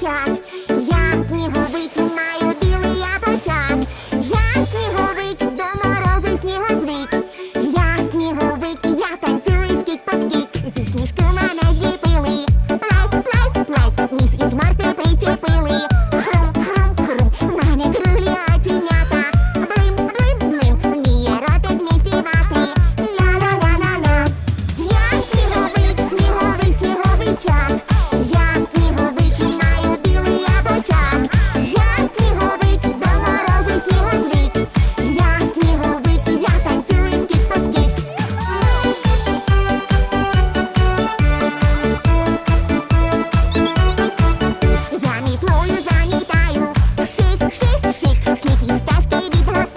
сніговичак. Я сніговик, маю білий ябачак. Я сніговик, до морозу снігозвик. Я сніговик, я танцюю скік по скік. Зі сніжки мене зліпили. Плес, плес, плес, ніс із марти причепили. Хрум, хрум, хрум, мене круглі оченята. Блим, блим, блим, вміє ротик мій співати. Ля-ля-ля-ля-ля. Я сніговик, сніговик, сніговичак. шик, шик, шик, сніг і стежки від